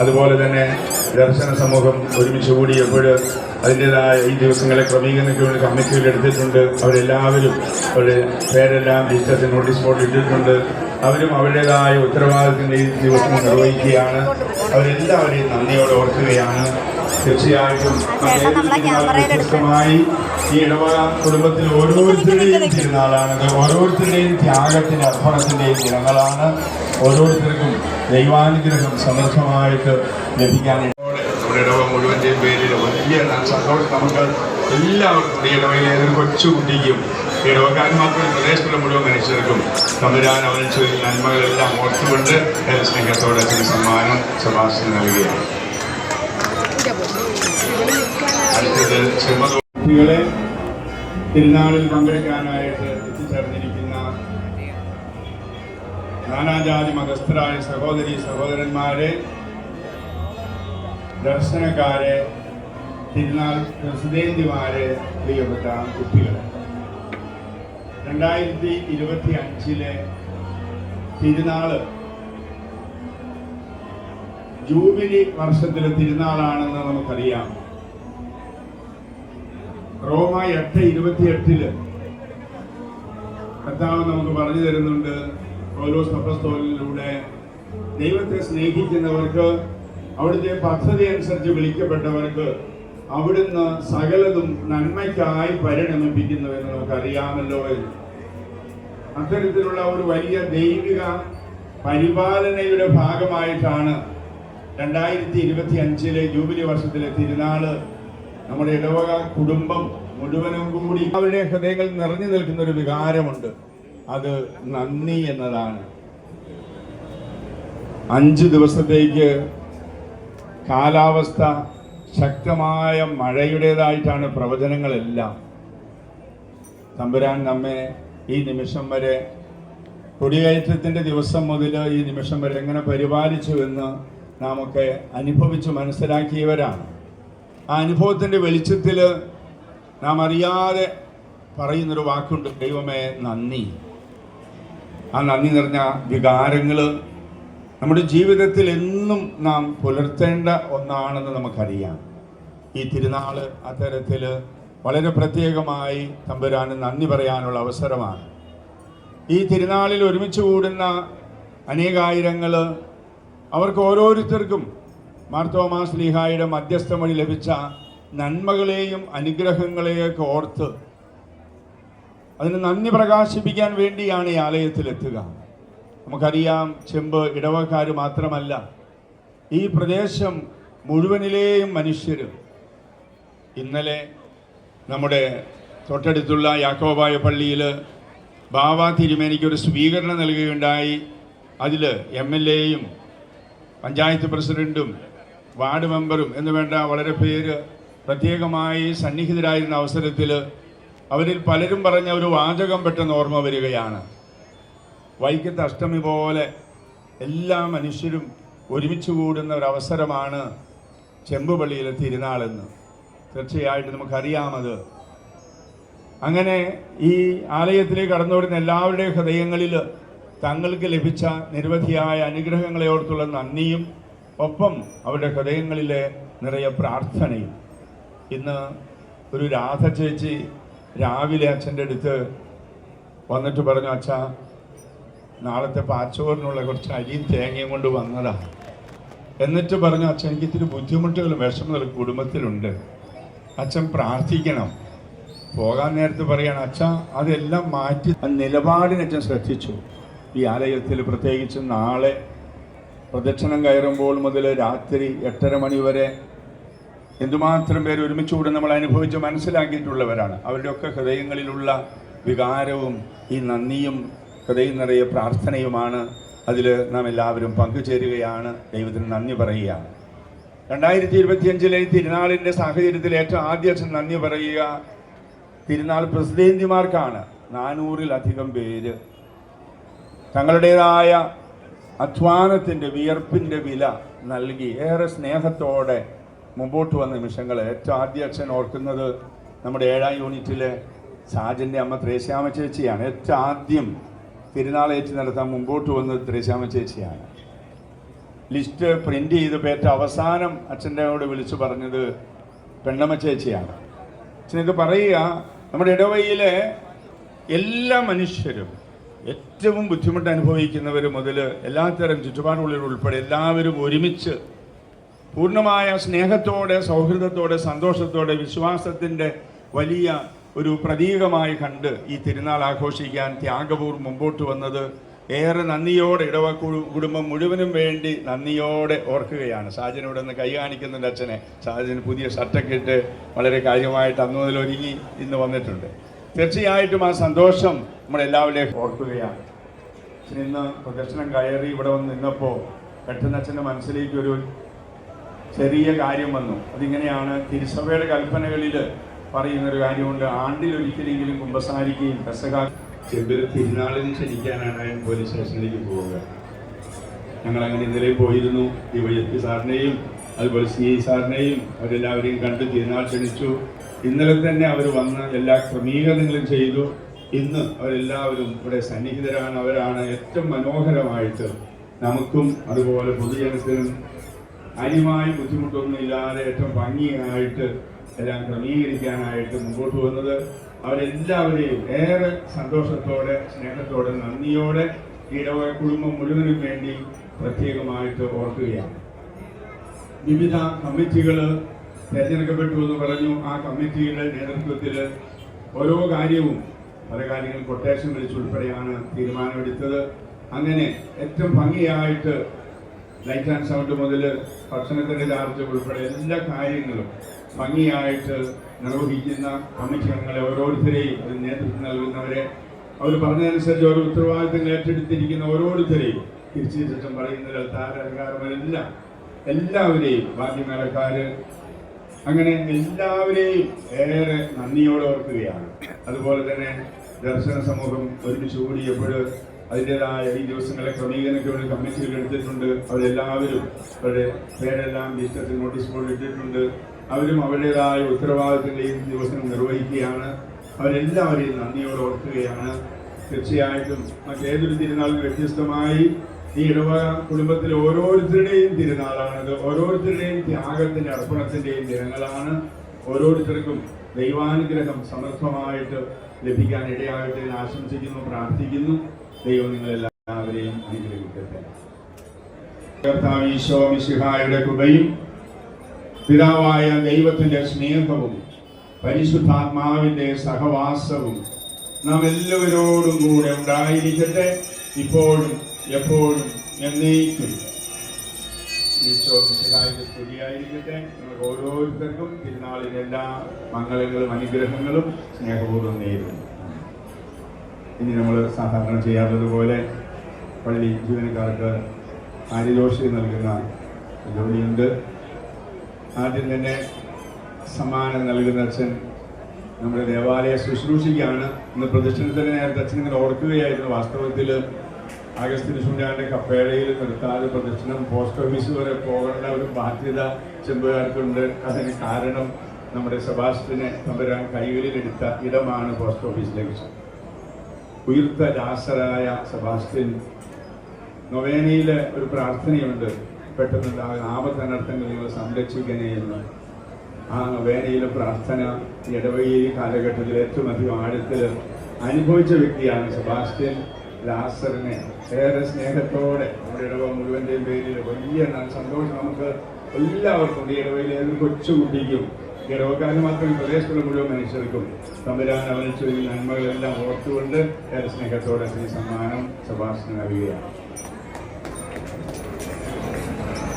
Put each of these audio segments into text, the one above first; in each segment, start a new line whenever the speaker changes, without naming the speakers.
അതുപോലെ തന്നെ ദർശന സമൂഹം ഒരുമിച്ച് കൂടിയപ്പോൾ അതിന്റെതായ ഈ ദിവസങ്ങളെ ക്രമീകരണയ്ക്ക് വേണ്ടി കമ്മിറ്റികൾ എടുത്തിട്ടുണ്ട്. അവരെല്ലാവരും അവരുടെ പേരെല്ലാം രജിസ്റ്റേഷൻ നോട്ടീസ് ബോർഡിൽ ഇട്ടിട്ടുണ്ട്. അവരും അവരുടേതായ ഉത്തരവാദിത്തത്തിന്റെ ഈ ദിവസം നിർവഹിക്കുകയാണ്. അവരെല്ലാവരെയും നന്ദിയോടെ ഓർക്കുകയാണ്. തീർച്ചയായിട്ടും ഈ ഇടവക കുടുംബത്തിൽ ഓരോരുത്തരുടെയും തിരുനാളാണ്. ഓരോരുത്തരുടെയും ത്യാഗത്തിന്റെ അർപ്പണത്തിന്റെയും ദിനങ്ങളാണ്. ഓരോരുത്തർക്കും ദൈവാനുഗ്രഹം സമൃദ്ധമായിട്ട് ലഭിക്കാൻ നമ്മുടെ ഇടവ മുഴുവന്റെയും പേരിൽ വലിയ സന്തോഷം നമുക്ക് എല്ലാവർക്കും ഈ ഇടവയിലെ ഏതൊരു കൊച്ചു കുട്ടിക്കും ഈ ഇടവക്കാരൻ മാത്രമല്ല പ്രദേശത്തുള്ള മുഴുവൻ മനുഷ്യർക്കും തമ്പുരാൻ അവന് ചെയ്ത നന്മകളെല്ലാം ഓർത്തുകൊണ്ട് സ്നേഹത്തോടെ സമ്മാനം ശുപാർശ നൽകുകയാണ് അടുത്തത് കുട്ടികളെ തിരുനാളിൽ പങ്കെടുക്കാനായിട്ട് എത്തിച്ചേർന്നിരിക്കുന്ന നാനാജാതി മതസ്ഥരായ സഹോദരി സഹോദരന്മാരെ ദർശനക്കാരെ തിരുനാൾ പ്രസിദ്ധേന്തിമാരെ പ്രിയപ്പെട്ട കുട്ടികളെ. രണ്ടായിരത്തി ഇരുപത്തി അഞ്ചിലെ തിരുനാൾ ജൂബിലി വർഷത്തിലെ തിരുനാളാണെന്ന് നമുക്കറിയാം. റോമ എട്ട് ഇരുപത്തിയെട്ടിൽ. കർത്താവ് നമുക്ക് പറഞ്ഞു തരുന്നുണ്ട് ഓരോ സഭസ്തോലിലൂടെ ദൈവത്തെ സ്നേഹിക്കുന്നവർക്ക് അവിടുത്തെ പദ്ധതി അനുസരിച്ച് വിളിക്കപ്പെട്ടവർക്ക് അവിടുന്ന് സകലതും നന്മയ്ക്കായി പരിണമിപ്പിക്കുന്നുവെന്ന് നമുക്കറിയാമല്ലോ എന്ന്. അത്തരത്തിലുള്ള ഒരു വലിയ ദൈവിക പരിപാലനയുടെ ഭാഗമായിട്ടാണ് രണ്ടായിരത്തി ഇരുപത്തി അഞ്ചിലെ ജൂബിലി വർഷത്തിലെ തിരുനാൾ നമ്മുടെ ഇടവക കുടുംബം മുഴുവനും കൂടി അവരുടെ ഹൃദയങ്ങൾ നിറഞ്ഞു നിൽക്കുന്ന ഒരു വികാരമുണ്ട്. അത് നന്ദി എന്നതാണ്. അഞ്ച് ദിവസത്തേക്ക് കാലാവസ്ഥ ശക്തമായ മഴയുടേതായിട്ടാണ് പ്രവചനങ്ങളെല്ലാം. തമ്പുരാൻ നമ്മെ ഈ നിമിഷം വരെ കൊടിയേറ്റത്തിന്റെ ദിവസം മുതൽ ഈ നിമിഷം വരെ എങ്ങനെ പരിപാലിച്ചു എന്ന് നാം ഒക്കെ അനുഭവിച്ച് മനസ്സിലാക്കിയവരാണ്. ആ അനുഭവത്തിന്റെ വെളിച്ചത്തിൽ നാം അറിയാതെ പറയുന്നൊരു വാക്കുണ്ട് ദൈവമേ നന്ദി. ആ നന്ദി നിറഞ്ഞ വികാരങ്ങൾ നമ്മുടെ ജീവിതത്തിൽ എന്നും നാം പുലർത്തേണ്ട ഒന്നാണെന്ന് നമുക്കറിയാം. ഈ തിരുനാൾ അത്തരത്തിൽ വളരെ പ്രത്യേകമായി തമ്പുരാന് നന്ദി പറയാനുള്ള അവസരമാണ്. ഈ തിരുനാളിൽ ഒരുമിച്ച് കൂടുന്ന അനേകായിരങ്ങൾ അവർക്ക് ഓരോരുത്തർക്കും മാർത്തോമാസ് ലീഹായുടെ മധ്യസ്ഥം വഴി ലഭിച്ച നന്മകളെയും അനുഗ്രഹങ്ങളെയൊക്കെ ഓർത്ത് അതിന് നന്ദി പ്രകാശിപ്പിക്കാൻ വേണ്ടിയാണ് ഈ ആലയത്തിലെത്തുക. നമുക്കറിയാം ചെമ്പ് ഇടവക്കാർ മാത്രമല്ല ഈ പ്രദേശം മുഴുവനിലെയും മനുഷ്യർ ഇന്നലെ നമ്മുടെ തൊട്ടടുത്തുള്ള യാക്കോബായ പള്ളിയിൽ ബാബ തിരുമേനിക്ക് ഒരു സ്വീകരണം നൽകുകയുണ്ടായി. അതിൽ എം എൽ എയും പഞ്ചായത്ത് പ്രസിഡന്റും വാർഡ് മെമ്പറും എന്ന് വേണ്ട വളരെ പേര് പ്രത്യേകമായി സന്നിഹിതരായിരുന്ന അവസരത്തിൽ അവരിൽ പലരും പറഞ്ഞ ഒരു വാചകം പെട്ടെന്ന് ഓർമ്മ വരികയാണ്. വൈക്കത്ത് അഷ്ടമി പോലെ എല്ലാ മനുഷ്യരും ഒരുമിച്ച് കൂടുന്ന ഒരു അവസരമാണ് ചെമ്പുപള്ളിയിലെ തിരുനാളെന്ന് തീർച്ചയായിട്ടും നമുക്കറിയാമത്. അങ്ങനെ ഈ ആലയത്തിലേക്ക് കടന്നു വരുന്ന എല്ലാവരുടെയും ഹൃദയങ്ങളിൽ തങ്ങൾക്ക് ലഭിച്ച നിരവധിയായ അനുഗ്രഹങ്ങളെ ഓർത്തുള്ള നന്ദിയും ഒപ്പം അവരുടെ ഹൃദയങ്ങളിലെ നിറയെ പ്രാർത്ഥനയും. ഇന്ന് ഒരു രാധ ചേച്ചി രാവിലെ അച്ഛന്റെ അടുത്ത് വന്നിട്ട് പറഞ്ഞു അച്ഛ നാളത്തെ പാച്ചോറിനുള്ള കുറച്ച് അരിയും തേങ്ങയും കൊണ്ട് വന്നതാ. എന്നിട്ട് പറഞ്ഞു അച്ഛൻ എനിക്ക് ഇത്തിരി ബുദ്ധിമുട്ടുകളും വിഷമങ്ങളും കുടുംബത്തിലുണ്ട്. അച്ഛൻ പ്രാർത്ഥിക്കണം. പോകാൻ നേരത്ത് പറയാണ് അച്ഛ അതെല്ലാം മാറ്റി നിലപാടിനച്ഛൻ ശ്രദ്ധിച്ചു. ഈ ആലയത്തിൽ പ്രത്യേകിച്ച് നാളെ പ്രദക്ഷിണം കയറുമ്പോൾ മുതൽ രാത്രി എട്ടര മണി വരെ എന്തുമാത്രം പേര് ഒരുമിച്ച് കൂടെ നമ്മൾ അനുഭവിച്ച് മനസ്സിലാക്കിയിട്ടുള്ളവരാണ്. അവരുടെയൊക്കെ ഹൃദയങ്ങളിലുള്ള വികാരവും ഈ നന്ദിയും ഹൃദയം നിറയെ പ്രാർത്ഥനയുമാണ്. അതിൽ നാം എല്ലാവരും പങ്കുചേരുകയാണ്. ദൈവത്തിന് നന്ദി പറയുകയാണ്. രണ്ടായിരത്തി ഇരുപത്തിയഞ്ചിലെ തിരുനാളിന്റെ സാഹചര്യത്തിൽ ഏറ്റവും ആദ്യം നന്ദി പറയുക തിരുനാൾ പ്രസിദ്ധേന്തിമാർക്കാണ് നാനൂറിലധികം പേര്. തങ്ങളുടേതായ അധ്വാനത്തിന്റെ വിയർപ്പിന്റെ വില നൽകി ഏറെ സ്നേഹത്തോടെ മുമ്പോട്ട് വന്ന നിമിഷങ്ങൾ ഏറ്റവും ആദ്യ അച്ഛൻ ഓർക്കുന്നത് നമ്മുടെ ഏഴാം യൂണിറ്റിലെ സാജന്റെ അമ്മ ത്രേശ്യാമ ചേച്ചിയാണ്. ഏറ്റവും ആദ്യം തിരുനാളേറ്റ് നടത്താൻ മുമ്പോട്ട് വന്നത് ത്രേശ്യാമ ചേച്ചിയാണ്. ലിസ്റ്റ് പ്രിന്റ് ചെയ്ത് പേറ്റ അവസാനം അച്ഛന്റെയോട് വിളിച്ചു പറഞ്ഞത് പെണ്ണമ്മ ചേച്ചിയാണ്. അച്ഛൻ ഇത് പറയുക നമ്മുടെ ഇടവയിലെ എല്ലാ മനുഷ്യരും ഏറ്റവും ബുദ്ധിമുട്ട് അനുഭവിക്കുന്നവർ മുതൽ എല്ലാത്തരം ചുറ്റുപാടുകളിൽ ഉൾപ്പെടെ എല്ലാവരും ഒരുമിച്ച് പൂർണമായ സ്നേഹത്തോടെ സൗഹൃദത്തോടെ സന്തോഷത്തോടെ വിശ്വാസത്തിന്റെ വലിയ ഒരു പ്രതീകമായി കണ്ട് ഈ തിരുനാൾ ആഘോഷിക്കാൻ ത്യാഗപൂർ മുമ്പോട്ട് വന്നത് ഏറെ നന്ദിയോടെ ഇടവ കുടുംബം മുഴുവനും വേണ്ടി നന്ദിയോടെ ഓർക്കുകയാണ്. സാജൻ ഇവിടെ നിന്ന് കൈ കാണിക്കുന്നുണ്ട് അച്ഛനെ. സാജന് പുതിയ ഷർട്ടൊക്കെ ഇട്ട് വളരെ കാര്യമായിട്ട് അന്ന് മുതൽ ഒരുങ്ങി ഇന്ന് വന്നിട്ടുണ്ട്. തീർച്ചയായിട്ടും ആ സന്തോഷം നമ്മളെല്ലാവരെയും ഓർക്കുകയാണ്. അച്ഛൻ ഇന്ന് പ്രദർശനം കയറി ഇവിടെ വന്ന് നിന്നപ്പോൾ പെട്ടെന്ന് അച്ഛന്റെ മനസ്സിലേക്ക് ഒരു ചെറിയ കാര്യം വന്നു. അതിങ്ങനെയാണ് തിരുസഭയുടെ കൽപ്പനകളിൽ പറയുന്ന ഒരു കാര്യമുണ്ട്. ആണ്ടിൽ ഒരിക്കലെങ്കിലും കുമ്പസാരിക്കുകയും പെസക ചെമ്പിൽ തിരുനാളിന് ക്ഷണിക്കാനാണ് പോലീസ് സ്റ്റേഷനിലേക്ക് പോവുക. ഞങ്ങൾ അങ്ങനെ ഇന്നലെ പോയിരുന്നു. യുവജത്തി സാറിനെയും അതുപോലെ സി ഐ സാറിനെയും അവരെല്ലാവരെയും കണ്ട് തിരുനാൾ ക്ഷണിച്ചു. ഇന്നലെ തന്നെ അവർ വന്ന് എല്ലാ ക്രമീകരണങ്ങളും ചെയ്തു. ഇന്ന് അവരെല്ലാവരും ഇവിടെ സന്നിഹിതരാണ്. അവരാണ് ഏറ്റവും മനോഹരമായിട്ട് നമുക്കും അതുപോലെ പൊതുജനത്തിനും അനിയമായി ബുദ്ധിമുട്ടൊന്നും ഇല്ലാതെ ഏറ്റവും ഭംഗിയായിട്ട് എല്ലാം ക്രമീകരിക്കാനായിട്ട് മുമ്പോട്ട് വന്നത് അവരെല്ലാവരെയും ഏറെ സന്തോഷത്തോടെ സ്നേഹത്തോടെ നന്ദിയോടെ ഇടവ കുടുംബം മുഴുവനും വേണ്ടി പ്രത്യേകമായിട്ട് ഓർക്കുകയാണ്. വിവിധ കമ്മിറ്റികൾ തിരഞ്ഞെടുക്കപ്പെട്ടു എന്ന് പറഞ്ഞു ആ കമ്മിറ്റിയുടെ നേതൃത്വത്തിൽ ഓരോ കാര്യവും പല കാര്യങ്ങൾ കൊട്ടേഷൻ വിളിച്ചുൾപ്പെടെയാണ് തീരുമാനമെടുത്തത്. അങ്ങനെ ഏറ്റവും ഭംഗിയായിട്ട് ലൈറ്റ് ആൻഡ് സൗണ്ട് മുതൽ ഭക്ഷണത്തിന്റെ ചാർജ് ഉൾപ്പെടെ എല്ലാ കാര്യങ്ങളും ഭംഗിയായിട്ട് നിർവഹിക്കുന്ന കമ്മിറ്റി അംഗങ്ങളെ ഓരോരുത്തരെയും അതിന് നേതൃത്വം നൽകുന്നവരെ അവർ പറഞ്ഞതനുസരിച്ച് ഓരോ ഉത്തരവാദിത്തങ്ങൾ ഏറ്റെടുത്തിരിക്കുന്ന ഓരോരുത്തരെയും തിരിച്ചു തിരിച്ചും പറയുന്നതിൽ താരകാരമെല്ലാം എല്ലാവരെയും ഭാഗ്യമേളക്കാര് അങ്ങനെ എല്ലാവരെയും ഏറെ നന്ദിയോടെ ഓർക്കുകയാണ്. അതുപോലെ തന്നെ ദർശന സമൂഹം ഒരുമിച്ച് കൂടിയപ്പോൾ അതിന്റെതായ ഈ ദിവസങ്ങളെ ക്രമീകരണಕ್ಕೆ വേണ്ടി കമ്മിറ്റികൾ എടുത്തിട്ടുണ്ട്. അവരെല്ലാവരും അവരുടെ പേരെല്ലാം ലിസ്റ്റത്തിൽ നോട്ടീസ് ബോർഡിൽ ഇട്ടിട്ടുണ്ട്. അവരും അവരുടേതായ ഉത്തരവാദിത്തങ്ങൾ ദിവസം നിർവഹിക്കുകയാണ്. അവരെല്ലാവരെയും നന്ദിയോടെ ഓർക്കുകയാണ്. തീർച്ചയായിട്ടും മറ്റേതൊരു തിരുനാളിന് വ്യത്യസ്തമായി ഈ ഇടവക കുടുംബത്തിൽ ഓരോരുത്തരുടെയും തിരുനാളാണിത്. ഓരോരുത്തരുടെയും ത്യാഗത്തിന്റെ അർപ്പണത്തിന്റെയും ദിനങ്ങളാണ് ഓരോരുത്തർക്കും ദൈവാനുഗ്രഹം സമർത്ഥമായിട്ട് ലഭിക്കാൻ ഇടയാകട്ടെ എന്ന് ആശംസിക്കുന്നു പ്രാർത്ഥിക്കുന്നു. ദൈവം നിങ്ങളെല്ലാവരെയും അനുഗ്രഹിക്കട്ടെ. കർത്താവ് മിശിഹായുടെ കൃപയും പിതാവായ ദൈവത്തിന്റെ സ്നേഹവും പരിശുദ്ധാത്മാവിന്റെ സഹവാസവും നാം എല്ലാവരോടും കൂടെ ഉണ്ടായിരിക്കട്ടെ. ഇപ്പോഴും എപ്പോഴും എന്നേക്കും ഈശോ മിശിഹായുടെ സ്തുതിയായിരിക്കട്ടെ. നമുക്ക് ഓരോരുത്തർക്കും തിരുനാളിന്റെ എല്ലാ മംഗളങ്ങളും അനുഗ്രഹങ്ങളും സ്നേഹപൂർവം നേരുന്നു. ഇനി നമ്മൾ സാധാരണ ചെയ്യാത്തതുപോലെ പള്ളി ജീവനക്കാർക്ക് ആര്യദോഷി നൽകുന്ന ജോലിയുണ്ട്. ആദ്യം തന്നെ സമ്മാനം നൽകുന്ന അച്ഛൻ നമ്മുടെ ദേവാലയ ശുശ്രൂഷയ്ക്കാണ്. ഇന്ന് പ്രദക്ഷിണത്തിന് നേരത്തെ അച്ഛൻ ഇങ്ങനെ ഓർക്കുകയായിരുന്നു വാസ്തവത്തിൽ ആഗസ്റ്റിന് ശൂന്യാന്റെ കപ്പേളയിൽ നിർത്താതെ പ്രദർശനം പോസ്റ്റ് ഓഫീസ് വരെ പോകേണ്ട ഒരു ബാധ്യത ചെമ്പുകാർക്കുണ്ട്. അതിന് കാരണം നമ്മുടെ സെബാസ്റ്റിനെ തമ്പുരാൻ കൈകളിലെടുത്ത ഇടമാണ് പോസ്റ്റ് ഓഫീസിലേക്ക്. ഉയർത്ത ദാസരായ സെബാസ്റ്റ്യൻ നൊവേനയിലെ ഒരു പ്രാർത്ഥനയുണ്ട്. പെട്ടെന്നുണ്ടാകുന്ന ആപത്തനർത്ഥങ്ങൾ നിങ്ങൾ സംരക്ഷിക്കണേ എന്ന് ആ നൊവേനയിലെ പ്രാർത്ഥന ഇടവഴി കാലഘട്ടത്തിൽ ഏറ്റവും അധികം ആഴത്തിൽ അനുഭവിച്ച വ്യക്തിയാണ് സെബാസ്റ്റ്യൻ. ലാസറിനെ ഏറെ സ്നേഹത്തോടെ നമ്മുടെ ഇടവ മുഴുവന്റെയും പേരിൽ വലിയ സന്തോഷം നമുക്ക് എല്ലാവർക്കും ഈ ഇടവയിൽ ഏതൊരു കൊച്ചുകുട്ടിക്കും ഇടവക്കാരന് മാത്രം ഈ പ്രദേശത്തുള്ള മുഴുവൻ മനുഷ്യർക്കും തമ്പുരാൻ അവനെ ചൊല്ലി നന്മകളെല്ലാം ഓർത്തുകൊണ്ട് ഏറെ സ്നേഹത്തോടെ ഈ സമ്മാനം ശുപാർശ നൽകുകയാണ്.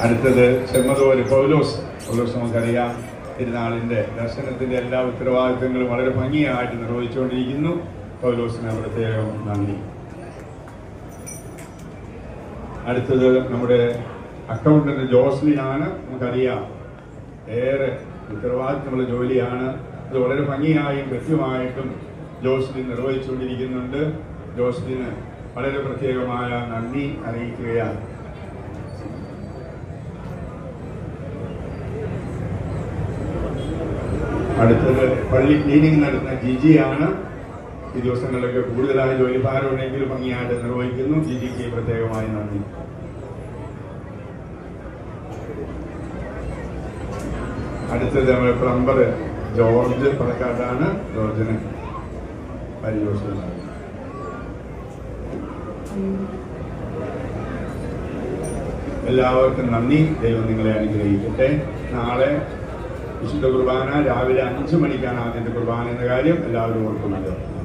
അടുത്തത് ചെമ്മതോര് പൗലോസ്. പൗലോസ് നമുക്കറിയാം തിരുനാളിന്റെ ദർശനത്തിന്റെ എല്ലാ ഉത്തരവാദിത്തങ്ങളും വളരെ ഭംഗിയായിട്ട് നിർവഹിച്ചുകൊണ്ടിരിക്കുന്നു. പൗലോസിന് പ്രത്യേകം നന്ദി. അടുത്തത് നമ്മുടെ അക്കൗണ്ടന്റ് ജോസ്ലിനാണ് നമുക്കറിയാം. ഏറെ ഉത്തരവാദിത്തമുള്ള ജോലിയാണ്. അത് വളരെ ഭംഗിയായും കൃത്യമായിട്ടും ജോസ്ലിൻ നിർവഹിച്ചുകൊണ്ടിരിക്കുന്നുണ്ട്. ജോസ്ലിന് വളരെ പ്രത്യേകമായ നന്ദി അറിയിക്കുകയാണ്. അടുത്തത് പള്ളി ക്ലീനിങ് നടത്തുന്ന ജിജിയാണ് ഈ ദിവസങ്ങളിലൊക്കെ കൂടുതലായ ജോലിഭാരമുണ്ടെങ്കിൽ ഭംഗിയായിട്ട് നിർവഹിക്കുന്നു. ജിജിക്ക് പ്രത്യേകമായി നന്ദി. അടുത്തത് നമ്മുടെ പ്ലംബർ ജോർജ് പണക്കാട്ടാണ് ജോർജിന് പരിചോഷം എല്ലാവർക്കും നന്ദി. ദൈവം നിങ്ങളെ അനുഗ്രഹിക്കട്ടെ. നാളെ വിശുദ്ധ കുർബാന രാവിലെ അഞ്ചു മണിക്കാണ് ആദ്യത്തെ കുർബാന എന്ന കാര്യം. എല്ലാവരും ഓർക്കുന്നത്